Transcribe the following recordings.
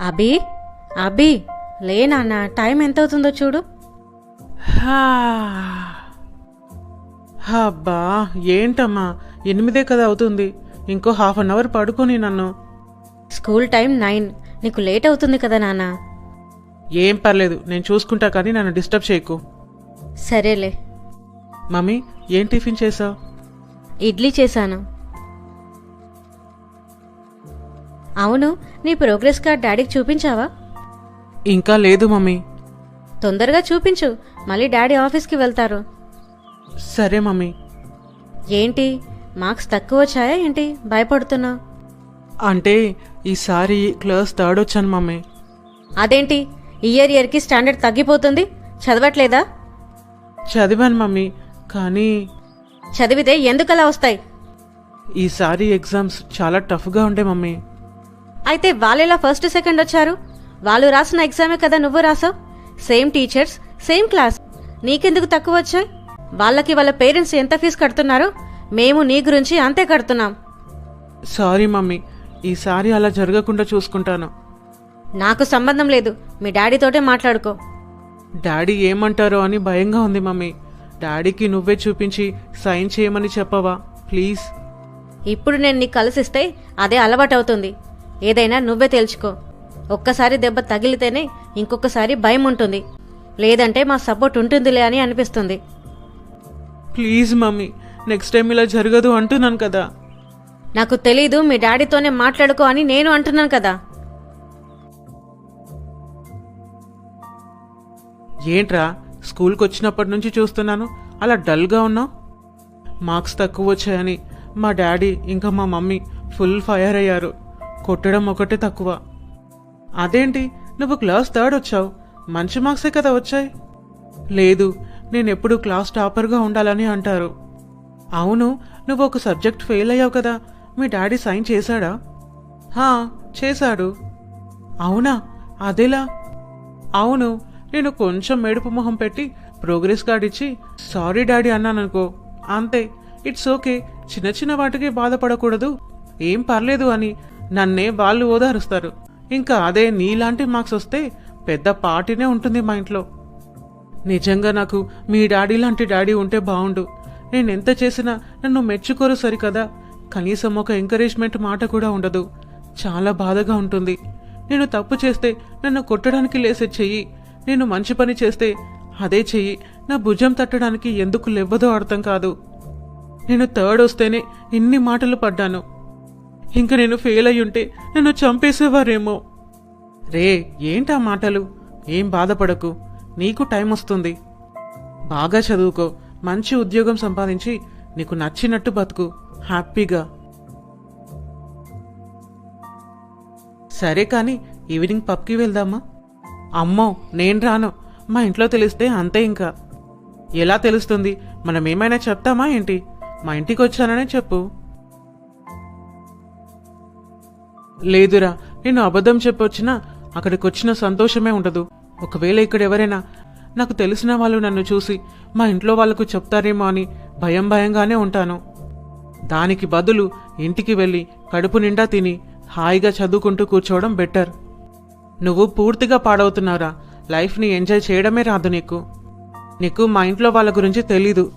అభి అభి లే నాన్న టైం ఎంత అవుతుందో చూడు. అబ్బా ఏంటమ్మా ఎనిమిదే కదా అవుతుంది. ఇంకో హాఫ్ అన్ అవర్ పడుకొని నన్ను. School time nine. నీకు లేట్ అవుతుంది కదా నాన్న. ఏం పర్లేదు నేను చూసుకుంటా కానీ నన్ను డిస్టర్బ్ చేయకు. సరేలే. మమ్మీ ఏం టిఫిన్ చేసావు? ఇడ్లీ చేశాను. అవును నీ ప్రోగ్రెస్ కార్డ్ డాడీకి చూపించావా? ఇంకా లేదు మమ్మీ. తొందరగా చూపించు మళ్ళీ డాడీ ఆఫీస్కి వెళ్తారు. సరే మమ్మీ. ఏంటి మార్క్స్ తక్కువ వచ్చాయా ఏంటి? భయపడుతున్నా అంటే ఈసారి క్లాస్ థర్డ్ వచ్చాను మమ్మీ. అదేంటి ఇయర్ ఇయర్కి స్టాండర్డ్ తగ్గిపోతుంది? చదవట్లేదా? చదివాను మమ్మీ కానీ చదివితే ఎందుకలా వస్తాయి? ఈసారి ఎగ్జామ్స్ చాలా టఫ్గా ఉండే మమ్మీ. అయితే వాళ్ళెలా ఫస్ట్ సెకండ్ వచ్చారు? వాళ్ళు రాసిన ఎగ్జామే కదా నువ్వు రాసావు? సేమ్ టీచర్స్ సేమ్ క్లాస్ నీకెందుకు తక్కువ వచ్చాయి? వాళ్ళకి వాళ్ళ పేరెంట్స్ ఎంత ఫీజు కడుతున్నారో మేము నీ గురించి అంతే కడుతున్నాం. Sorry mummy. ఈసారి అలా జరగకుండా చూసుకుంటాను. నాకు సంబంధం లేదు. మీ డాడీతోటే మాట్లాడుకో. డాడీ ఏమంటారో అని భయంగా ఉంది మమ్మీ. డాడీకి నువ్వే చూపించి సైన్ చేయమని చెప్పవా? ప్లీజ్ ఇప్పుడు నేను నీకు కలిసిస్తే అదే అలవాటవుతుంది. ఏదైనా నువ్వే తెలుసుకో ఒక్కసారి దెబ్బ తగిలితేనే ఇంకొకసారి భయం ఉంటుంది. లేదంటే మా సపోర్ట్ ఉంటుందిలే అని అనిపిస్తుంది. ప్లీజ్ మమ్మీ నెక్స్ట్ టైం ఇలా జరగదు అంటున్నాను కదా. నాకు తెలీదు మీ డాడీతోనే మాట్లాడుకో అని నేను అంటున్నాను కదా. ఏంట్రా స్కూల్కి వచ్చినప్పటి నుంచి చూస్తున్నాను అలా డల్గా ఉన్నావు? మార్క్స్ తక్కువ వచ్చాయని మా డాడీ ఇంకా మా మమ్మీ ఫుల్ ఫైర్ అయ్యారు. కొట్టడం ఒకటే తక్కువ. అదేంటి? నువ్వు క్లాస్ థర్డ్ వచ్చావు. మంచి మార్క్సే కదా వచ్చాయి. లేదు నేను ఎప్పుడు క్లాస్ టాపర్గా ఉండాలని అంటారు. అవును నువ్వు ఒక సబ్జెక్ట్ ఫెయిల్ అయ్యావు కదా. మీ డాడీ సైన్ చేశాడా? హా చేశాడు. అవునా? అదేలా? అవును నేను కొంచెం మెడుపు మొహం పెట్టి ప్రోగ్రెస్ కార్డ్ ఇచ్చి సారీ డాడీ అన్నాననుకో. అంతే ఇట్స్ ఓకే. చిన్న చిన్న వాటికి బాధపడకూడదు. ఏం పర్లేదు అని నన్నే వాళ్ళు ఓదారుస్తారు. ఇంకా అదే నీలాంటి మార్క్స్ వస్తే పెద్ద పార్టీనే ఉంటుంది మా ఇంట్లో. నిజంగా నాకు మీ డాడీ లాంటి డాడీ ఉంటే బాగుండు నేను ఎంత చేసినా నన్ను మెచ్చుకోరు సరికదా. కనీసం ఒక ఎంకరేజ్మెంట్ మాట కూడా ఉండదు. చాలా బాధగా ఉంటుంది. నేను తప్పు చేస్తే నన్ను కొట్టడానికి లేసే చెయ్యి. నేను మంచి పని చేస్తే అదే చెయ్యి. నా భుజం తట్టడానికి ఎందుకు లెవ్వదో అర్థం కాదు. నేను థర్డ్ వస్తేనే ఇన్ని మాటలు పడ్డాను. ఇంక నేను ఫెయిల్ అయ్యుంటే ఉంటే నన్ను చంపేసేవారేమో. రే ఏంటా మాటలు? ఏం బాధపడకు. నీకు టైం వస్తుంది. బాగా చదువుకో. మంచి ఉద్యోగం సంపాదించి నీకు నచ్చినట్టు బతుకు. హ్యాపీగా. సరే కానీ ఈవినింగ్ పబ్కి వెళ్దామా? అమ్మో నేను రాను. మా ఇంట్లో తెలిస్తే అంతే ఇంకా. ఎలా తెలుస్తుంది? మనం ఏమైనా చెప్తామా ఏంటి? మా ఇంటికి వచ్చాననే చెప్పు. లేదురా నేను అబద్ధం చెప్పొచ్చినా అక్కడికి వచ్చిన సంతోషమే ఉండదు. ఒకవేళ ఇక్కడ ఎవరైనా నాకు తెలిసిన వాళ్ళు నన్ను చూసి మా ఇంట్లో వాళ్ళకు చెప్తారేమో అని భయం భయంగానే ఉంటాను. దానికి బదులు ఇంటికి వెళ్ళి కడుపు నిండా తిని హాయిగా చదువుకుంటూ కూర్చోవడం బెటర్. నువ్వు పూర్తిగా పాడవుతున్నావురా లైఫ్ని ఎంజాయ్ చేయడమే రాదు నీకు. నీకు మా ఇంట్లో వాళ్ళ గురించి తెలీదు.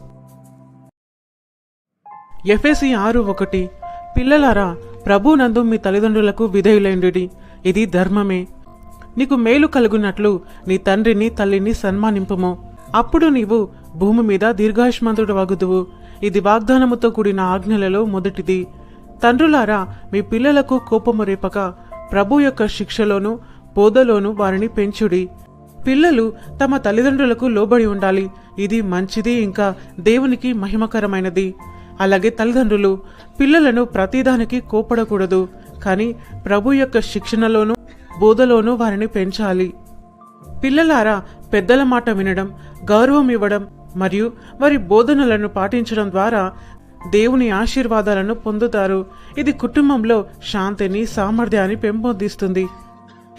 ఎఫ్ఎసి ఆరు ఒకటి పిల్లలారా ప్రభునందు మీ తల్లిదండ్రులకు విధేయులైండుడి. ఇది ధర్మమే. నీకు మేలు కలుగునట్లు నీ తండ్రిని తల్లిని సన్మానింపుము. అప్పుడు నీవు భూమి మీద దీర్ఘాయుష్మంతుడు వగుదువు ఇది వాగ్దానముతో కూడిన ఆజ్ఞలలో మొదటిది. తండ్రులారా మీ పిల్లలకు కోపము రేపక ప్రభు యొక్క శిక్షలోను బోధలోను వారిని పెంచుడి. పిల్లలు తమ తల్లిదండ్రులకు లోబడి ఉండాలి. ఇది మంచిది ఇంకా దేవునికి మహిమకరమైనది. అలాగే తల్లిదండ్రులు పిల్లలను ప్రతిదానికి కోపడకూడదు కానీ ప్రభు యొక్క శిక్షణలోనూ బోధలోనూ వారిని పెంచాలి. పిల్లలారా పెద్దల మాట వినడం గౌరవం ఇవ్వడం మరియు వారి బోధనలను పాటించడం ద్వారా దేవుని ఆశీర్వాదాలను పొందుతారు. ఇది కుటుంబంలో శాంతిని సామర్థ్యాన్ని పెంపొందిస్తుంది.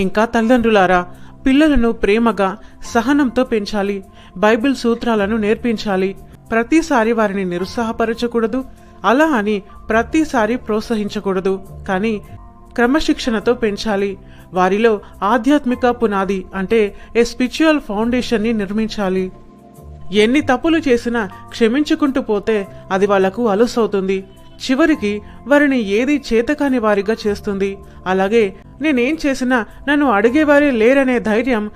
ఇంకా తల్లిదండ్రులారా పిల్లలను ప్రేమగా సహనంతో పెంచాలి. బైబిల్ సూత్రాలను నేర్పించాలి. ప్రతిసారి వారిని నిరుత్సాహపరచకూడదు. అలా అని ప్రతిసారి ప్రోత్సహించకూడదు. కానీ క్రమశిక్షణతో పెంచాలి. వారిలో ఆధ్యాత్మిక పునాది అంటే ఏ స్పిరిచువల్ ఫౌండేషన్ని నిర్మించాలి. ఎన్ని తప్పులు చేసినా క్షమించుకుంటూ పోతే అది వాళ్ళకు అలసవుతుంది. చివరికి వారిని ఏది చేతకాని వారిగా చేస్తుంది. అలాగే నేనేం చేసినా నన్ను అడిగేవారే లేరనే ధైర్యం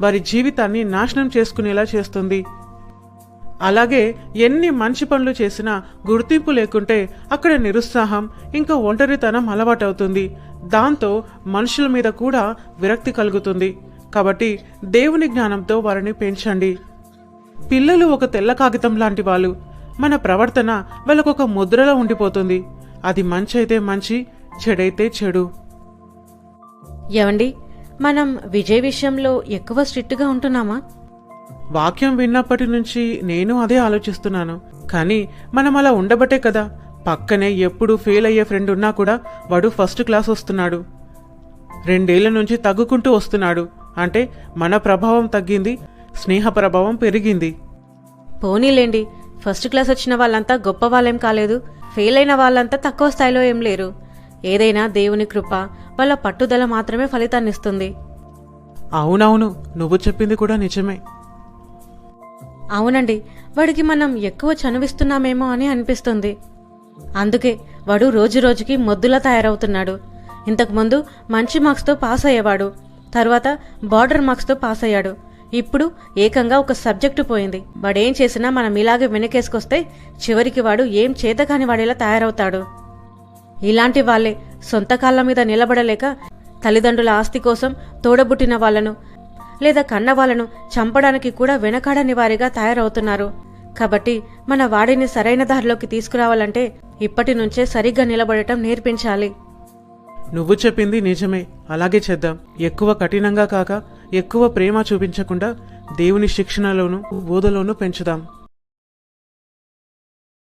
వారి జీవితాన్ని నాశనం చేసుకునేలా చేస్తుంది. అలాగే ఎన్ని మంచి పనులు చేసినా గుర్తింపు లేకుంటే అక్కడ నిరుత్సాహం ఇంకా ఒంటరితనం అలవాటవుతుంది. దాంతో మనుషుల మీద కూడా విరక్తి కలుగుతుంది. కాబట్టి దేవుని జ్ఞానంతో వారిని పెంచండి. పిల్లలు ఒక తెల్ల కాగితం లాంటి వాళ్ళు. మన ప్రవర్తన వాళ్ళకొక ముద్రలో ఉండిపోతుంది. అది మంచి అయితే మంచి చెడైతే చెడు. ఏమండి మనం విజయ్ విషయంలో ఎక్కువ స్ట్రిక్ట్గా ఉంటున్నామా? వాక్యం విన్నప్పటి నుంచి నేను అదే ఆలోచిస్తున్నాను. కానీ మనం అలా ఉండబట్టే కదా పక్కనే ఎప్పుడు ఫెయిల్ అయ్యే ఫ్రెండ్ ఉన్నా కూడా వాడు ఫస్ట్ క్లాస్ వస్తున్నాడు. రెండేళ్ళ నుంచి తగ్గుకుంటూ వస్తున్నాడు. అంటే మన ప్రభావం తగ్గింది స్నేహ ప్రభావం పెరిగింది. పోనీలేండి ఫస్ట్ క్లాస్ వచ్చిన వాళ్ళంతా గొప్ప వాళ్ళేం కాలేదు ఫెయిల్ అయిన వాళ్ళంతా తక్కువ స్థాయిలో ఏం లేరు. ఏదైనా దేవుని కృప వాళ్ళ పట్టుదల మాత్రమే ఫలితాన్నిస్తుంది అవునవును నువ్వు చెప్పింది కూడా నిజమే. అవునండి వాడికి మనం ఎక్కువ చనువిస్తున్నామేమో అని అనిపిస్తుంది. అందుకే వాడు రోజు రోజుకి మొద్దులా తయారవుతున్నాడు. ఇంతకుముందు మంచి మార్క్స్తో పాస్ అయ్యేవాడు తర్వాత బార్డర్ మార్క్స్తో పాస్ అయ్యాడు. ఇప్పుడు ఏకంగా ఒక సబ్జెక్టు పోయింది. వాడేం చేసినా మనం ఇలాగే వెనకేసుకొస్తే చివరికి వాడు ఏం చేతకాని వాడేలా తయారవుతాడు. ఇలాంటి వాళ్ళే సొంత కాళ్ళ మీద నిలబడలేక తల్లిదండ్రుల ఆస్తి కోసం తోడబుట్టిన వాళ్ళను లేదా కన్నవాళ్ళను చంపడానికి కూడా వెనకాడని వారిగా తయారవుతున్నారు. కాబట్టి మన వాడిని సరైన దారిలోకి తీసుకురావాలంటే ఇప్పటి నుంచే సరిగ్గా నిలబడటం నేర్పించాలి. నువ్వు చెప్పింది నిజమే. అలాగే చేద్దాం. ఎక్కువ కఠినంగా కాక ఎక్కువ ప్రేమ చూపించకుండా దేవుని శిక్షణలోనూ బోధలోనూ పెంచుదాం.